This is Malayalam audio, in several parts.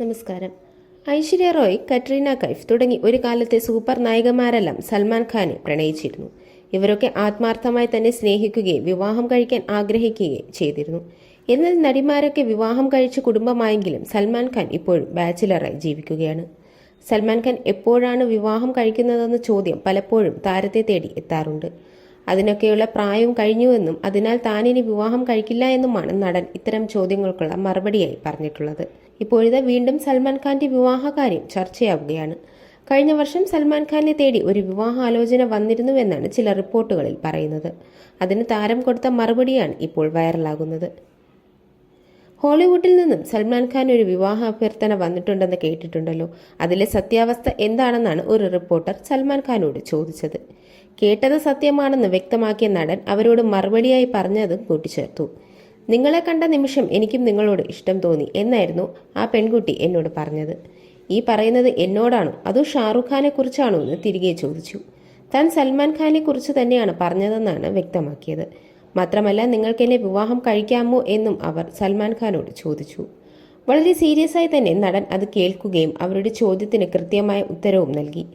നമസ്കാരം. ഐശ്വര്യ റോയ് കട്രീന കൈഫ് തുടങ്ങി ഒരു കാലത്തെ സൂപ്പർ നായികമാരെല്ലാം സൽമാൻ ഖാനെ പ്രണയിച്ചിരുന്നു. ഇവരൊക്കെ ആത്മാർത്ഥമായി തന്നെ സ്നേഹിക്കുകയും വിവാഹം കഴിക്കാൻ ആഗ്രഹിക്കുകയും ചെയ്തിരുന്നു. എന്നാൽ നടിമാരൊക്കെ വിവാഹം കഴിച്ച കുടുംബമായെങ്കിലും സൽമാൻ ഖാൻ ഇപ്പോഴും ബാച്ചിലറായി ജീവിക്കുകയാണ്. സൽമാൻ ഖാൻ എപ്പോഴാണ് വിവാഹം കഴിക്കുന്നതെന്ന ചോദ്യം പലപ്പോഴും താരത്തെ തേടി എത്താറുണ്ട്. അതിനൊക്കെയുള്ള പ്രായവും കഴിഞ്ഞുവെന്നും അതിനാൽ താനിനി വിവാഹം കഴിക്കില്ല എന്നുമാണ് നടൻ ഇത്തരം ചോദ്യങ്ങൾക്കുള്ള മറുപടിയായി പറഞ്ഞിട്ടുള്ളത്. ഇപ്പോഴിത് വീണ്ടും സൽമാൻ ഖാന്റെ വിവാഹകാര്യം ചർച്ചയാവുകയാണ്. കഴിഞ്ഞ വർഷം സൽമാൻ ഖാനെ തേടി ഒരു വിവാഹ ആലോചന വന്നിരുന്നുവെന്നാണ് ചില റിപ്പോർട്ടുകളിൽ പറയുന്നത്. അതിന് താരം കൊടുത്ത മറുപടിയാണ് ഇപ്പോൾ വൈറലാകുന്നത്. ഹോളിവുഡിൽ നിന്നും സൽമാൻ ഖാൻ ഒരു വിവാഹ അഭ്യർത്ഥന വന്നിട്ടുണ്ടെന്ന് കേട്ടിട്ടുണ്ടല്ലോ. അതിലെ സത്യാവസ്ഥ എന്താണെന്നാണ് ഒരു റിപ്പോർട്ടർ സൽമാൻ ഖാനോട് ചോദിച്ചത്. കേട്ടത് സത്യമാണെന്ന് വ്യക്തമാക്കിയ നടൻ അവരോട് മറുപടിയായി പറഞ്ഞതും കൂട്ടിച്ചേർത്തു. നിങ്ങളെ കണ്ട നിമിഷം എനിക്കും നിങ്ങളോട് ഇഷ്ടം തോന്നി എന്നായിരുന്നു ആ പെൺകുട്ടി എന്നോട് പറഞ്ഞത്. ഈ പറയുന്നത് എന്നോടാണോ? അതോ ഷാറുഖ് ഖാനെ കുറിച്ചാണോ എന്ന് തിരികെ ചോദിച്ചു. താൻ സൽമാൻ ഖാനെ കുറിച്ച് തന്നെയാണ് പറഞ്ഞതെന്നാണ് വ്യക്തമാക്കിയത്. മാത്രമല്ല നിങ്ങൾക്ക് എന്നെ വിവാഹം കഴിക്കാമോ എന്നും അവർ സൽമാൻ ഖാനോട് ചോദിച്ചു. വളരെ സീരിയസ് ആയി തന്നെ നടൻ അത് കേൾക്കുകയും അവരുടെ ചോദ്യത്തിന് കൃത്യമായ ഉത്തരവും നൽകി.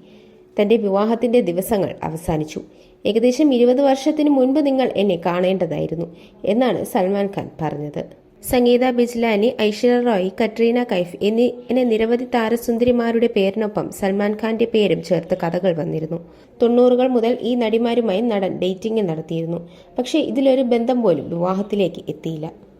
തന്റെ വിവാഹത്തിന്റെ ദിവസങ്ങൾ അവസാനിച്ചു. ഏകദേശം ഇരുപത് വർഷത്തിന് മുൻപ് നിങ്ങൾ എന്നെ കാണേണ്ടതായിരുന്നു എന്നാണ് സൽമാൻ ഖാൻ പറഞ്ഞത്. സംഗീത ബിജ്ലാനി ഐശ്വര്യ റോയ് കട്രീന കൈഫ് എന്നീ എന്നെ നിരവധി താരസുന്ദരിമാരുടെ പേരിനൊപ്പം സൽമാൻ ഖാന്റെ പേരും ചേർത്ത് കഥകൾ വന്നിരുന്നു. തൊണ്ണൂറുകൾ മുതൽ ഈ നടിമാരുമായി നടൻ ഡേറ്റിംഗ് നടത്തിയിരുന്നു. പക്ഷേ ഇതിലൊരു ബന്ധം പോലും വിവാഹത്തിലേക്ക് എത്തിയില്ല.